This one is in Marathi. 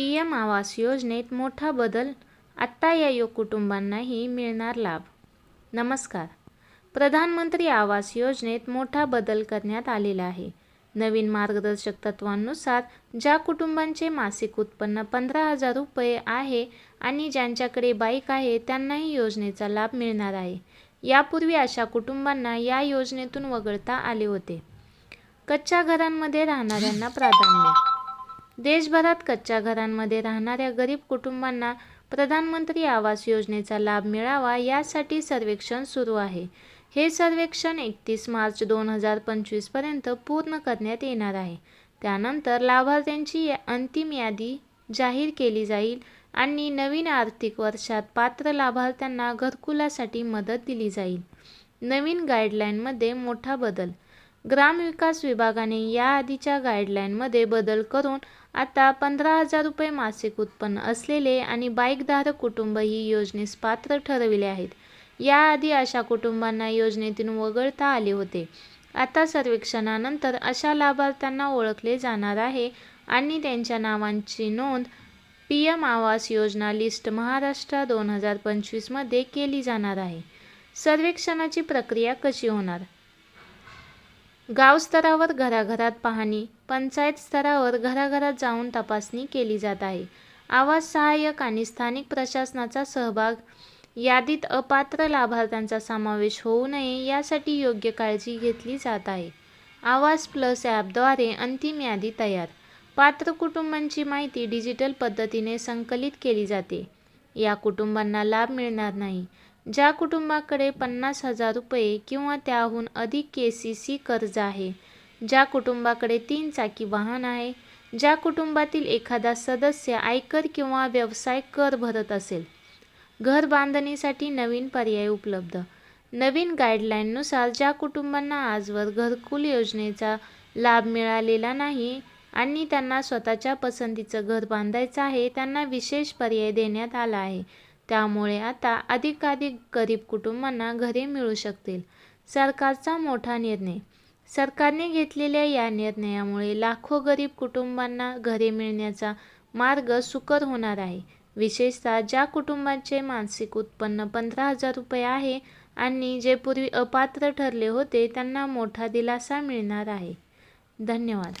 पी एम आवास योजनेत मोठा बदल आत्ता या यो कुटुंबांनाही मिळणार लाभ. नमस्कार. प्रधानमंत्री आवास योजनेत मोठा बदल करण्यात आलेला आहे. नवीन मार्गदर्शक तत्वांनुसार ज्या कुटुंबांचे मासिक उत्पन्न पंधरा हजार रुपये आहे आणि ज्यांच्याकडे बाईक आहे त्यांनाही योजनेचा लाभ मिळणार आहे. यापूर्वी अशा कुटुंबांना या योजनेतून वगळता आले होते. कच्च्या घरांमध्ये राहणाऱ्यांना प्राधान्य देशभरात कच्च्या घरांमध्ये राहणाऱ्या गरीब कुटुंबांना प्रधानमंत्री आवास योजनेचा लाभ मिळावा यासाठी सर्वेक्षण सुरू आहे. हे सर्वेक्षण एकतीस मार्च दोन हजार पंचवीसपर्यंत पूर्ण करण्यात येणार आहे. त्यानंतर लाभार्थ्यांची अंतिम यादी जाहीर केली जाईल आणि नवीन आर्थिक वर्षात पात्र लाभार्थ्यांना घरकुलासाठी मदत दिली जाईल. नवीन गाईडलाईनमध्ये मोठा बदल ग्रामविकास विभागाने याआधीच्या गाईडलाईनमध्ये बदल करून आता पंधरा हजार रुपये मासिक उत्पन्न असलेले आणि बाईकधारक कुटुंब ही योजनेस पात्र ठरविले आहेत. याआधी अशा कुटुंबांना योजनेतून वगळता आले होते. आता सर्वेक्षणानंतर अशा लाभार्थ्यांना ओळखले जाणार आहे आणि त्यांच्या नावांची नोंद P M Awas Yojana list Maharashtra दोन हजार पंचवीसमध्ये केली जाणार आहे. सर्वेक्षणाची प्रक्रिया कशी होणार? गावस्तरावर घराघरात पाहणी पंचायत स्तरावर घराघरात जाऊन तपासणी केली जात आहे. आवास सहाय्यक आणि स्थानिक प्रशासनाचा सहभाग यादीत अपात्र लाभार्थ्यांचा समावेश होऊ नये यासाठी योग्य काळजी घेतली जात आहे. आवास प्लस ॲपद्वारे अंतिम यादी तयार. पात्र कुटुंबांची माहिती डिजिटल पद्धतीने संकलित केली जाते. या कुटुंबांना लाभ मिळणार नाही. ज्या कुटुंबाकडे पन्नास हजार रुपये किंवा त्याहून अधिक के सी सी कर्ज आहे ज्या कुटुंबाकडे तीन चाकी वाहन आहे ज्या कुटुंबातील एखादा सदस्य आयकर किंवा व्यवसाय कर भरत असेल घर बांधणीसाठी नवीन पर्याय उपलब्ध. नवीन गाईडलाईननुसार ज्या कुटुंबांना आजवर घरकुल योजनेचा लाभ मिळालेला नाही आणि त्यांना स्वतःच्या पसंतीचं घर बांधायचं आहे त्यांना विशेष पर्याय देण्यात आला आहे. त्यामुळे आता अधिकाधिक गरीब कुटुंबांना घरे मिळू शकतील. सरकारचा मोठा निर्णय. सरकारने घेतलेल्या या निर्णयामुळे लाखो गरीब कुटुंबांना घरे मिळण्याचा मार्ग सुकर होणार आहे. विशेषतः ज्या कुटुंबाचे मासिक उत्पन्न पंधरा हजार रुपये आहे आणि जे पूर्वी अपात्र ठरले होते त्यांना मोठा दिलासा मिळणार आहे. धन्यवाद.